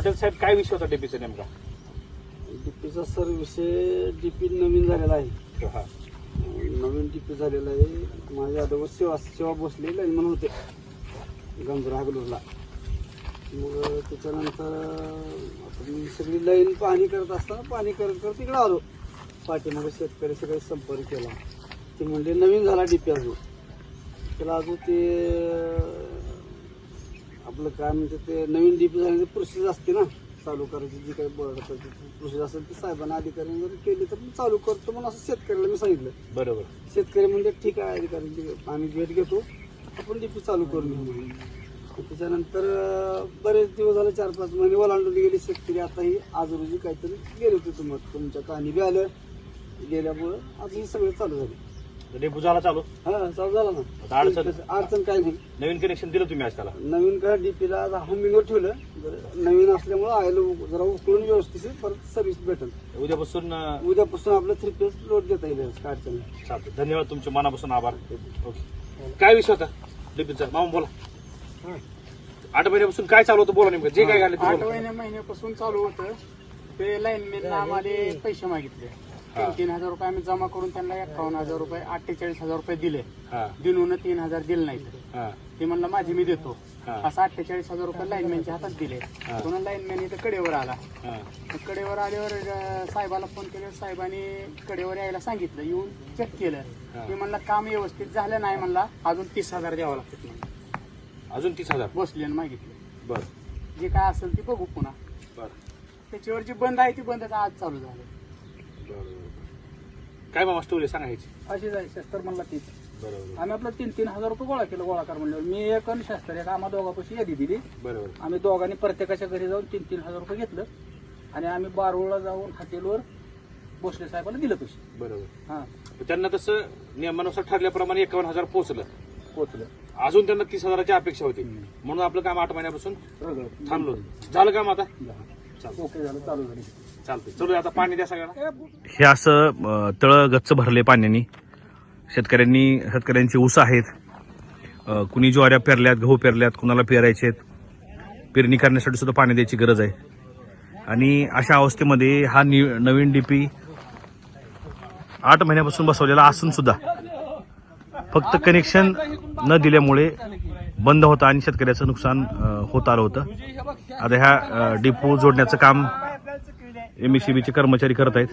पटेल साहेब काय विषय होता डीपीचा नेमका? डीपीचा सर विषय डीपी नवीन झालेला आहे. हा. नवीन डीपी झालेला आहे. माझ्या अगोदर सेवा सेवा बसली लाईन म्हणून होते. गंजरा हागलूरला. मग त्याच्यानंतर मी सगळी लाईन पाणी करत असताना पाणी करत करत तिकडे आलो. पाठीमागे शेतकरी सगळे संपर्क केला. ते म्हणले नवीन झाला डीपी अजून. त्याला अजून ते आपलं काय म्हणते ते नवीन डीपी झाल्याची प्रोसेस असते ना. चालू करायची जी काही बोर्ड प्रोसेस असेल ती साहेबांना अधिकाऱ्यांनी जर केली तर मी चालू करतो म्हणून असं शेतकऱ्याला मी सांगितलं. बरोबर. शेतकरी म्हणजे ठीक आहे अधिकारी आम्ही भेट घेतो. आपण डीपी चालू करून घेऊ म्हणून. त्याच्यानंतर बरेच दिवस झाले चार पाच महिने ओलांडून गेले शेतकरी. आता ही आज रोजी काहीतरी गेले होते तुम्हाला. तुमच्या कहाणी बी आलं. गेल्यामुळं आज ही सगळं चालू झालं. डेपू झाला चालू. हा चालू झालं ना. आता अडचण अडचण काय नाही. नवीन कनेक्शन दिलं तुम्ही आज त्याला. नवीन काय डीपीला हमिंगवर ठेवलं. जर नवीन असल्यामुळं आयला जरा उकळून व्यवस्थित परत सर्व्हिस भेटेल. उद्यापासून अं, उद्यापासून आपलं थ्री पेज लोड देता येईल काय अडचण नाही. चालतं धन्यवाद तुमचे मनापासून आभार. ओके. काय विषय होता? डीपीचा. मामा बोला. आठ महिन्यापासून काय चालू होतं? बोला नेमकं. जे काय घाले आठ महिन्या महिन्यापासून चालू होतं. ते लाईनमॅन आम्हाला पैसे मागितले. तीन तीन हजार रुपये आम्ही जमा करून त्यांना एकावन्न हजार रुपये अठ्ठेचाळीस हजार रुपये दिले. दिनून तीन हजार दिले नाहीत. ते म्हणलं माझी मी देतो. असं अठ्ठेचाळीस हजार रुपये लाईनमॅनच्या हातात दिले. पुन्हा लाईनमॅन इथं कडेवर आला? कडेवर आल्यावर साहेबाला फोन केला साहेबांनी कडेवर यायला सांगितलं. येऊन चेक केलं. मी म्हणलं काम व्यवस्थित झालं नाही म्हणला. अजून तीस हजार द्यावं लागतं. अजून तीस हजार? बसले आणि मागितले. बर. जे काय असेल ते बघू पुन्हा. बर. त्याच्यावर जी बंद आहे ती बंदच आज चालू झालं. काय मामा स्टोरी सांगायची? अशी जाय शस्त्र म्हणला तीच. बरोबर. आम्ही आपलं तीन तीन हजार रुपये गोळा केलं गोळा कर म्हणलं मी एक आणि शस्त्र एक आम्हा दोघापाशी यादी दिली. बरोबर. आम्ही दोघांनी प्रत्येकाच्या घरी जाऊन तीन तीन हजार रुपये घेतलं. आणि आम्ही बारूळला जाऊन हॉटेलवर भोसले साहेबाला दिलं पैसे. बरोबर. हा. त्यांना तसं नियमानुसार ठरल्याप्रमाणे एकावन्न हजार पोहोचलं. पोचलं अजून त्यांना तीस हजाराची अपेक्षा होती. म्हणून आपलं काम आठ महिन्यापासून सगळं. थांबलो. झालं काम आता? ओके झालं चालू झाली. चालतंय. चलू आता पाणी द्या सगळ्यांना. हे असं तळ गच्च भरले पाण्याने. शेतकऱ्यांनी शेतकऱ्यांची ऊस आहेत. कुणी ज्वाऱ्या पेरल्यात गहू पेरल्यात कुणाला पेरायचे आहेत. पेरणी करण्यासाठी सुद्धा पाणी द्यायची गरज आहे. आणि अशा अवस्थेमध्ये हा नि नवीन डीपी आठ महिन्यापासून बसवलेला असून सुद्धा फक्त कनेक्शन न दिल्यामुळे बंद होता आणि शेतकऱ्याचं नुकसान होत आलं होतं. आता ह्या डिपो जोडण्याचं काम एम चे कर्मचारी करत आहेत.